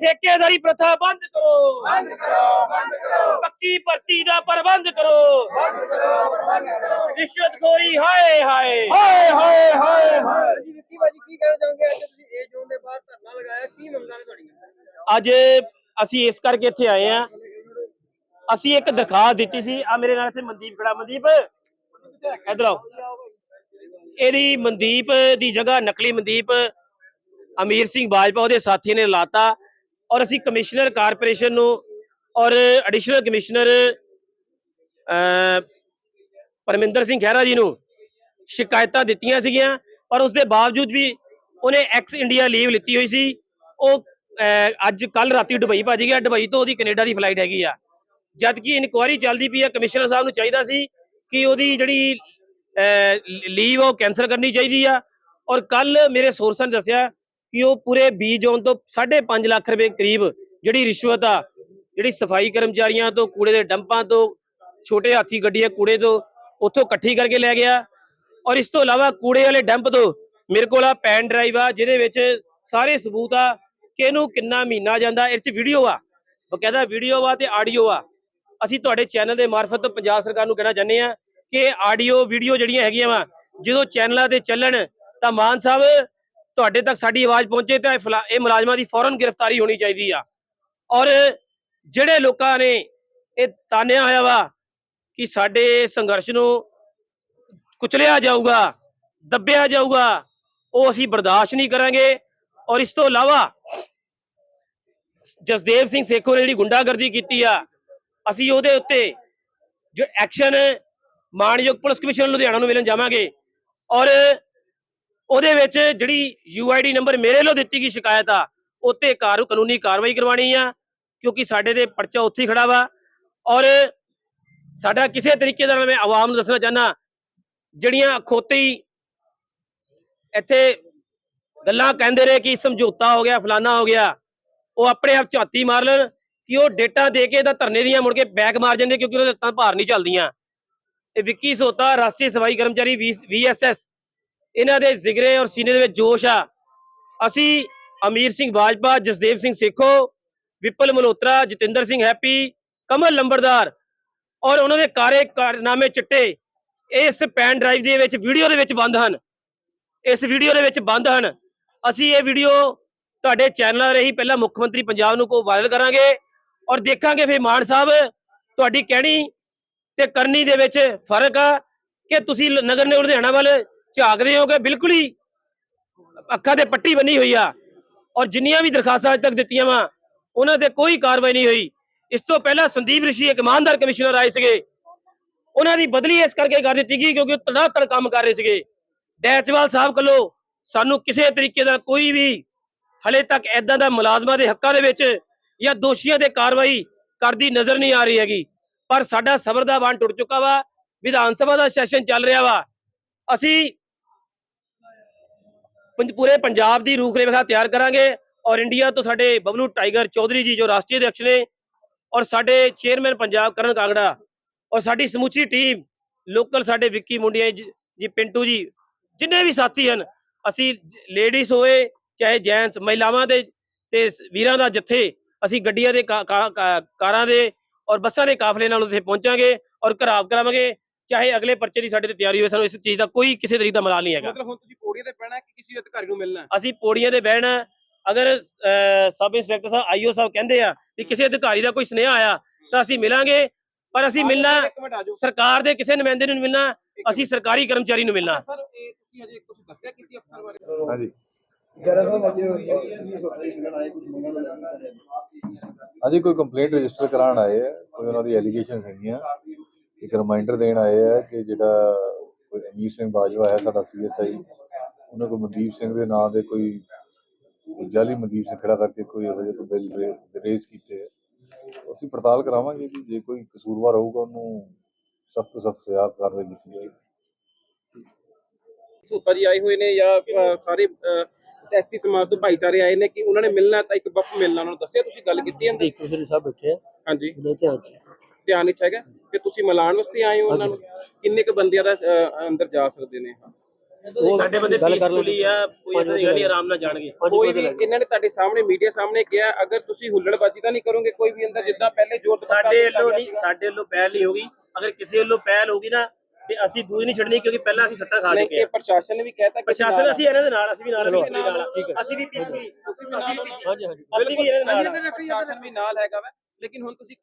ਠੇਕੇਦਾਰੀ ਪ੍ਰਥਾ ਬੰਦ ਕਰੋ। ਬੰਦ ਕਰੋ ਬੰਦ ਕਰੋ। ਪੱਕੀ ਭਰਤੀ ਦਾ ਪ੍ਰਬੰਧ ਕਰੋ। ਬੰਦ ਕਰੋ ਬੰਦ ਕਰੋ। ਰਿਸ਼ਵਤਖੋਰੀ ਹਾਏ ਹਾਏ। ਹਾਏ ਹਾਏ ਹਾਏ ਹਾਏ। ਜੀ ਵਿੱਕੀ ਭਾਜੀ ਕੀ ਕਹਿਣਾ ਚਾਹੋਗੇ? ਅੱਜ ਤੁਸੀਂ ਏ ਜ਼ੋਨ ਦੇ ਬਾਹਰ ਧਰਨਾ ਲਗਾਇਆ। ਕੀ ਮੰਗਾਂ ਨੇ ਤੁਹਾਡੀਆਂ? ਅੱਜ ਅਸੀਂ ਇਸ ਕਰਕੇ ਇੱਥੇ ਆਏ ਆ ਅਸੀਂ ਇੱਕ ਦਰਖਾਸਤ ਦਿੱਤੀ ਸੀ। ਆ ਮੇਰੇ ਨਾਲ ਇੱਥੇ ਮਨਦੀਪ ਖੜਾ। ਮਨਦੀਪ ਇਧਰ ਆਓ। ਇਹਦੀ ਮਨਦੀਪ ਦੀ ਜਗ੍ਹਾ ਨਕਲੀ ਮਨਦੀਪ ਅਮੀਰ ਸਿੰਘ ਬਾਜਪਾ ਉਹਦੇ ਸਾਥੀ ਨੇ ਲਾਤਾ। ਔਰ ਅਸੀਂ ਕਮਿਸ਼ਨਰ ਕਾਰਪੋਰੇਸ਼ਨ ਨੂੰ ਔਰ ਐਡੀਸ਼ਨਲ ਕਮਿਸ਼ਨਰ ਪਰਮਿੰਦਰ ਸਿੰਘ ਖਹਿਰਾ ਜੀ ਨੂੰ ਸ਼ਿਕਾਇਤਾਂ ਦਿੱਤੀਆਂ ਸੀਗੀਆਂ ਪਰ ਉਸ ਦੇ ਬਾਵਜੂਦ ਵੀ ਉਹਨੇ ਐਕਸ ਇੰਡੀਆ ਲੀਵ ਲਿੱਤੀ ਹੋਈ ਸੀ। ਉਹ ਅੱਜ ਕੱਲ ਰਾਤੀ ਦੁਬਈ ਭੱਜ ਗਿਆ। ਦੁਬਈ ਤੋਂ ਉਹਦੀ ਕੈਨੇਡਾ ਦੀ ਫਲਾਈਟ ਹੈਗੀ ਆ। ਜਦ ਕਿ ਇਨਕੁਆਇਰੀ ਚੱਲਦੀ ਪਈ ਆ, ਕਮਿਸ਼ਨਰ ਸਾਹਿਬ ਨੂੰ ਚਾਹੀਦਾ ਸੀ ਕਿ ਉਹਦੀ ਜਿਹੜੀ ਲੀਵ ਉਹ ਕੈਨਸਲ ਕਰਨੀ ਚਾਹੀਦੀ ਆ। ਔਰ ਕੱਲ ਮੇਰੇ ਸੋਰਸਾਂ ਨੇ ਦੱਸਿਆ ਕਿ ਉਹ ਪੂਰੇ ਬੀ ਜ਼ੋਨ ਤੋਂ 5.5 ਲੱਖ ਰੁਪਏ ਕਰੀਬ ਜਿਹੜੀ ਰਿਸ਼ਵਤ ਆ, ਜਿਹੜੀ ਸਫ਼ਾਈ ਕਰਮਚਾਰੀਆਂ ਤੋਂ, ਕੂੜੇ ਦੇ ਡੰਪਾਂ ਤੋਂ, ਛੋਟੇ ਹਾਥੀ ਗੱਡੀਆਂ ਕੂੜੇ ਤੋਂ, ਉੱਥੋਂ ਇਕੱਠੀ ਕਰਕੇ ਲੈ ਗਿਆ। ਔਰ ਇਸ ਤੋਂ ਇਲਾਵਾ ਕੂੜੇ ਵਾਲੇ ਡੰਪ ਤੋਂ ਮੇਰੇ ਕੋਲ ਆ ਪੈਨ ਡਰਾਈਵ ਆ, ਜਿਹਦੇ ਵਿੱਚ ਸਾਰੇ ਸਬੂਤ ਆ ਕਿ ਇਹਨੂੰ ਕਿੰਨਾ ਮਹੀਨਾ ਜਾਂਦਾ। ਇਹ ਚ ਵੀਡੀਓ ਆ, ਬਕਾਇਦਾ ਵੀਡੀਓ ਆ ਤੇ ਆਡੀਓ ਆ। ਅਸੀਂ ਤੁਹਾਡੇ ਚੈਨਲ ਦੇ ਮਾਰਫਤ ਪੰਜਾਬ ਸਰਕਾਰ ਨੂੰ ਕਹਿਣਾ ਚਾਹੁੰਦੇ ਆ ਕਿ ਆਡੀਓ ਵੀਡੀਓ ਜਿਹੜੀਆਂ ਹੈਗੀਆਂ ਵਾ, ਜਦੋਂ ਚੈਨਲਾਂ ਤੇ ਚੱਲਣ ਤਾਂ ਮਾਨ ਸਾਹਿਬ ਤੁਹਾਡੇ ਤੱਕ ਸਾਡੀ ਆਵਾਜ਼ ਪਹੁੰਚੇ ਤਾਂ ਇਹ ਫਲਾ- ਇਹ ਮੁਲਾਜ਼ਮਾਂ ਦੀ ਫੌਰਨ ਗ੍ਰਿਫਤਾਰੀ ਹੋਣੀ ਚਾਹੀਦੀ ਆ। ਔਰ ਜਿਹੜੇ ਲੋਕਾਂ ਨੇ ਇਹ ਤਾਨਿਆ ਹੋਇਆ ਵਾ ਕਿ ਸਾਡੇ ਸੰਘਰਸ਼ ਨੂੰ ਕੁਚਲਿਆ ਜਾਊਗਾ, ਦੱਬਿਆ ਜਾਊਗਾ, ਉਹ ਅਸੀਂ ਬਰਦਾਸ਼ਤ ਨਹੀਂ ਕਰਾਂਗੇ। ਔਰ ਇਸ ਤੋਂ ਇਲਾਵਾ ਜਸਦੇਵ ਸਿੰਘ ਸੇਖੋ ਨੇ ਜਿਹੜੀ ਗੁੰਡਾਗਰਦੀ ਕੀਤੀ ਆ, ਅਸੀਂ ਉਹਦੇ ਉੱਤੇ ਜੋ ਐਕਸ਼ਨ ਮਾਨਯੋਗ ਪੁਲਿਸ ਕਮਿਸ਼ਨ ਲੁਧਿਆਣਾ ਨੂੰ ਮਿਲਣ ਜਾਵਾਂਗੇ। ਔਰ ਉਹਦੇ ਵਿੱਚ ਜਿਹੜੀ ਯੂਆਈਡੀ ਨੰਬਰ ਮੇਰੇ ਵੱਲੋਂ ਦਿੱਤੀ ਗਈ ਸ਼ਿਕਾਇਤ ਆ, ਉੱਤੇ ਕਾਰ, ਕਾਨੂੰਨੀ ਕਾਰਵਾਈ ਕਰਵਾਣੀ ਆ, ਕਿਉਂਕਿ ਸਾਡੇ ਦੇ ਪਰਚਾ ਉੱਥੇ ਖੜਾ ਵਾ। ਔਰ ਸਾਡਾ ਕਿਸੇ ਤਰੀਕੇ ਦਾ ਮੈਂ ਆਵਾਮ ਨੂੰ ਦੱਸਣਾ ਚਾਹਨਾ ਜਿਹੜੀਆਂ ਖੋਤੀ ਇੱਥੇ ਗੱਲਾਂ ਕਹਿੰਦੇ ਰਹੇ ਕਿ ਸਮਝੌਤਾ ਹੋ ਗਿਆ, ਫਲਾਨਾ ਹੋ ਗਿਆ, ਉਹ ਆਪਣੇ ਆਪ ਝਾਤੀ ਮਾਰ ਲੈਣ ਕਿ ਉਹ ਡੇਟਾ ਦੇ ਕੇ ਇਹਦਾ ਧਰਨੇ ਦੀਆਂ ਮੁੜ ਕੇ ਬੈਕ ਮਾਰ ਜਾਂਦੇ ਕਿਉਂਕਿ ਉਹਦੇ ਤਾਂ ਭਾਰ ਨਹੀਂ ਚੱਲਦੀਆਂ। ਇਹ ਵਿੱਕੀ ਸੋਤਾ, ਰਾਸ਼ਟਰੀ ਸਫ਼ਾਈ ਕਰਮਚਾਰੀ ਵੀਐਸਐਸ ਇਹਨਾਂ ਦੇ ਜ਼ਿਗਰੇ ਔਰ ਸੀਨੇ ਦੇ ਵਿੱਚ ਜੋਸ਼ ਆ। ਅਸੀਂ ਅਮੀਰ ਸਿੰਘ ਬਾਜਪਾ ਜਸਦੇਵ ਸਿੰਘ ਸੇਖੋ, ਵਿਪਲ ਮਲਹੋਤਰਾ, ਜਤਿੰਦਰ ਸਿੰਘ ਹੈਪੀ, ਕਮਲ ਲੰਬੜਦਾਰ ਔਰ ਉਹਨਾਂ ਦੇ ਕਾਰੇ ਕਾਰਨਾਮੇ ਚਿੱਟੇ ਇਸ ਪੈਨ ਡਰਾਈਵ ਦੇ ਵਿੱਚ ਵੀਡੀਓ ਦੇ ਵਿੱਚ ਬੰਦ ਹਨ। ਇਸ ਵੀਡੀਓ ਦੇ ਵਿੱਚ ਬੰਦ ਹਨ। ਅਸੀਂ ਇਹ ਵੀਡੀਓ ਤੁਹਾਡੇ ਚੈਨਲਾਂ ਰਹੀ ਪਹਿਲਾਂ ਮੁੱਖ ਮੰਤਰੀ ਪੰਜਾਬ ਨੂੰ ਕੋ ਵਾਇਰਲ ਕਰਾਂਗੇ ਔਰ ਦੇਖਾਂਗੇ ਫਿਰ ਮਾਨ ਸਾਹਿਬ, ਤੁਹਾਡੀ ਕਹਿਣੀ ਤੇ ਕਰਨੀ ਦੇ ਵਿੱਚ ਫ਼ਰਕ ਆ ਕਿ ਤੁਸੀਂ ਨਗਰ ਨਿਗਮ ਲੁਧਿਆਣਾ ਵੱਲ ਝਾਕਦੇ ਹੋ ਕਿ ਬਿਲਕੁਲ ਹੀ ਅੱਖਾਂ ਤੇ ਪੱਟੀ ਬੰਨੀ ਹੋਈ ਆ। ਔਰ ਜਿੰਨੀਆਂ ਵੀ ਦਰਖਾਸਤਾਂ ਅੱਜ ਤੱਕ ਦਿੱਤੀਆਂ ਵਾ, ਉਹਨਾਂ ਤੇ ਕੋਈ ਕਾਰਵਾਈ ਨਹੀਂ ਹੋਈ। ਇਸ ਤੋਂ ਪਹਿਲਾਂ ਸੰਦੀਪ ਰਿਸ਼ੀ, ਇੱਕ ਇਮਾਨਦਾਰ ਕਮਿਸ਼ਨਰ ਆਏ ਸੀਗੇ। ਉਹਨਾਂ ਦੀ ਬਦਲੀ ਇਸ ਕਰਕੇ ਕਰ ਦਿੱਤੀ ਗਈ ਕਿਉਂਕਿ ਉਹ ਤੜਾਤੜ ਕੰਮ ਕਰ ਰਹੇ ਸੀਗੇ। ਡੈਚਵਾਲ ਸਾਹਿਬ ਕੋਲੋਂ ਸਾਨੂੰ ਕਿਸੇ ਤਰੀਕੇ ਦਾ ਕੋਈ ਵੀ ਹਲੇ ਤੱਕ ਐਦਾਂ ਦਾ ਮੁਲਾਜ਼ਮਾਂ ਦੇ ਹੱਕਾਂ ਦੇ ਵਿੱਚ ਜਾਂ ਦੋਸ਼ੀਆਂ ਤੇ ਕਾਰਵਾਈ ਕਰਦੀ ਨਜ਼ਰ ਨਹੀਂ ਆ ਰਹੀ ਹੈਗੀ। ਪਰ ਸਾਡਾ ਸਬਰ ਦਾ ਬਾਣ ਟੁੱਟ ਚੁੱਕਾ ਵਾ। ਵਿਧਾਨ ਸਭਾ ਦਾ ਸੈਸ਼ਨ ਚੱਲ ਰਿਹਾ ਵਾ। ਅਸੀਂ ਪੂਰੇ ਪੰਜਾਬ ਦੀ ਰੂਖ ਰੇਖਾ ਤਿਆਰ ਕਰਾਂਗੇ ਔਰ ਇੰਡੀਆ ਤੋਂ ਸਾਡੇ ਬਬਲੂ ਟਾਈਗਰ ਚੌਧਰੀ ਜੀ ਜੋ ਰਾਸ਼ਟਰੀ ਅਧਿਕਸ਼ ਨੇ ਔਰ ਸਾਡੇ ਚੇਅਰਮੈਨ ਪੰਜਾਬ ਕਰਨ ਕਾਂਗੜਾ ਔਰ ਸਾਡੀ ਸਮੁੱਚੀ ਟੀਮ, ਲੋਕਲ ਸਾਡੇ ਵਿੱਕੀ ਮੁੰਡਿਆ ਜੀ ਪਿੰਟੂ ਜੀ, ਜਿੰਨੇ ਵੀ ਸਾਥੀ ਹਨ, ਅਸੀਂ ਲੇਡੀਜ਼ ਹੋਏ, ਚਾਹੇ ਜੈਂਟਸ ਮਹਿਲਾਵਾਂ ਦੇ ਤੇ ਵੀਰਾਂ ਦਾ ਜੱਥੇ, ਅਸੀਂ ਗੱਡੀਆਂ ਦੇ ਕਾਰਾਂ ਦੇ ਔਰ ਬੱਸਾਂ ਦੇ ਕਾਫਲੇ ਨਾਲ ਉੱਥੇ ਪਹੁੰਚਾਂਗੇ ਔਰ ਘਰਾਵ ਕਰਾਵਾਂਗੇ। ਚਾਹੇ ਅਗਲੇ ਪਰਚੇ ਦੀ ਸਾਡੇ ਤੇ ਤਿਆਰੀ ਹੋਵੇ ਸਾਨੂੰ ਇਸ ਚੀਜ਼ ਦਾ ਕੋਈ ਕਿਸੇ ਤਰੀਕੇ ਦਾ ਮਲਾਲ ਨਹੀਂ ਹੈਗਾ। ਮਤਲਬ ਹੁਣ ਤੁਸੀਂ ਪੌੜੀਆਂ ਤੇ ਪੈਣਾ ਕਿ ਕਿਸੇ ਅਧਿਕਾਰੀ ਨੂੰ ਮਿਲਣਾ ਹੈ? ਅਸੀਂ ਪੌੜੀਆਂ ਤੇ ਬਹਿਣਾ ਅਗਰ ਸਬ ਇੰਸਪੈਕਟਰ ਸਾਹਿਬ ਆਈਓ ਸਾਹਿਬ ਕਹਿੰਦੇ ਆ ਕਿ ਕਿਸੇ ਅਧਿਕਾਰੀ ਦਾ ਕੋਈ ਸੁਨੇਹਾ ਆਇਆ ਤਾਂ ਅਸੀਂ ਮਿਲਾਂਗੇ। ਪਰ ਅਸੀਂ ਮਿਲਣਾ ਸਰਕਾਰ ਦੇ ਕਿਸੇ ਨੁਮਾਇੰਦੇ ਨੂੰ ਮਿਲਣਾ ਅਸੀਂ ਸਰਕਾਰੀ ਕਰਮਚਾਰੀ ਨੂੰ ਮਿਲਣਾ। ਸਰ ਇਹ ਤੁਸੀਂ ਅਜੇ ਕੁਝ ਦੱਸਿਆ ਕਿਸੇ ਅਫਸਰ ਬਾਰੇ? ਹਾਂਜੀ। ਜਰਾ ਸਾਹਿਬ ਅੱਜ ਸੰਨੀ ਸੋਤਾ ਜੀ ਮਿਲਣ ਆਏ ਕੁਝ ਮੰਗਾਂ ਦਾ ਲੱਗਦਾ ਅਜੇ ਕੋਈ ਕੰਪਲੇਂਟ ਰਜਿਸਟਰ ਕਰਾਉਣ ਆਏ ਆ ਕੋਈ ਉਹਨਾਂ ਦੀ ਐਲੀਗੇਸ਼ਨਸ ਹੈਗੀਆਂ। ਇੱਕ ਰਿਮਾਈਂਡਰ ਦੇਣ ਆਏ ਆ ਕਿ ਜਿਹੜਾ ਅਮੀਰ ਸਿੰਘ ਬਾਜਵਾ ਹੈ ਸਾਡਾ ਸੀਐਸਆਈ ਉਹਨੇ ਕੋਈ ਮਨਦੀਪ ਸਿੰਘ ਦੇ ਨਾਂ ਦੇ ਕੋਈ ਜਾਲੀ ਮਨਦੀਪ ਸਿੰਘ ਖੜਾ ਕਰਕੇ ਕੋਈ ਇਹੋ ਜਿਹੇ ਕੋਈ ਬਿੱਲ ਰੇਜ਼ ਕੀਤੇ ਆ। ਅਸੀਂ ਪੜਤਾਲ ਕਰਾਵਾਂਗੇ ਜੀ ਜੇ ਕੋਈ ਕਸੂਰਵਾਰ ਹੋਊਗਾ ਉਹਨੂੰ ਸਖਤ ਤੋਂ ਸਖਤ ਸਜ਼ਾ ਕਾਰਵਾਈ ਕੀਤੀ ਜਾਏਗੀ। ਸੂਪਾ ਜੀ ਆਏ ਹੋਏ ਨੇ ਜਾਂ ਸਾਰੇ ਐਸਟੀ ਸਮਾਜ ਤੋਂ ਭਾਈਚਾਰੇ ਆਏ ਨੇ ਕਿ ਉਹਨਾਂ ਨੇ ਮਿਲਣਾ ਤਾਂ ਇੱਕ ਵਫਦ ਮਿਲਣਾ ਉਹਨਾਂ ਨੂੰ ਦੱਸਿਆ ਤੁਸੀਂ ਗੱਲ ਕੀਤੀ ਹੈ ਦੇਖੋ ਜਿਹੜੇ ਸਭ ਬੈਠੇ ਆ। ਹਾਂਜੀ। ਉਹਦੇ ਧਿਆਨ ਚ। ਧਿਆਨ ਵਿੱਚ ਹੈਗਾ ਕਿ ਤੁਸੀਂ ਮਿਲਾਉਣ ਵਾਸਤੇ ਆਏ ਹੋ ਉਹਨਾਂ ਨੂੰ? ਕਿੰਨੇ ਕ ਬੰਦਿਆਂ ਦਾ ਅ, ਅੰਦਰ ਜਾ ਸਕਦੇ ਨੇ? ਸਾਡੇ ਬੰਦੇ ਪੀਸਫੁਲੀ ਆ ਕੋਈ ਇਦਾਂ ਦੀ ਗੱਲ ਨਹੀਂ ਆਰਾਮ ਨਾਲ ਜਾਣਗੇ। ਕੋਈ ਵੀ ਇਹਨਾਂ ਨੇ ਤੁਹਾਡੇ ਸਾਹਮਣੇ ਮੀਡੀਆ ਸਾਹਮਣੇ ਕਿਹਾ ਅਗਰ ਤੁਸੀਂ ਹੁੱਲੜਬਾਜ਼ੀ ਤਾਂ ਨਹੀਂ ਕਰੋਗੇ ਕੋਈ ਵੀ ਅੰਦਰ ਜਿੱਦਾਂ ਪਹਿਲੇ ਜੋਰ ਦੁਪੱਟਾ ਸਾਡੇ ਵੱਲੋਂ ਗਿਆ ਨਹੀਂ ਸੀਗਾ। ਸਾਡੇ ਵੱਲੋਂ ਪਹਿਲ ਨਹੀਂ ਹੋਗੀ। ਅਗਰ ਕਿਸੇ ਵੱਲੋਂ ਪਹਿਲ ਹੋਗੀ ਨਾ ਤੇ ਅਸੀਂ ਦੂਜੀ ਨਹੀਂ ਛੱਡਣੀ ਕਿਉਂਕਿ ਪਹਿਲਾਂ ਅਸੀਂ ਸੱਟਾ ਖਾ ਨਹੀਂ ਚੁੱਕੇ ਇਹ ਪ੍ਰਸ਼ਾਸਨ ਨੇ ਵੀ ਕਹਿਤਾ ਕਿ ਪ੍ਰਸ਼ਾਸਨ ਅਸੀਂ ਇਹਨਾਂ ਦੇ ਨਾਲ ਅਸੀਂ ਵੀ ਨਾਲ। ਅਸੀਂ ਵੀ ਨਾਲ ਅਸੀਂ ਵੀ ਪੀਸਫੁਲੀ ਤੁਸੀਂ ਵੀ ਨਾਲ ਹੋ। ਅਸੀਂ ਵੀ ਇਹਨਾਂ ਦੇ ਨਾਲ ਆ। ਪ੍ਰਸ਼ਾਸਨ ਵੀ ਨਾਲ ਹੈਗਾ ਵਾ। ਲੇਕਿਨ ਹੁਣ ਤੁਸੀਂ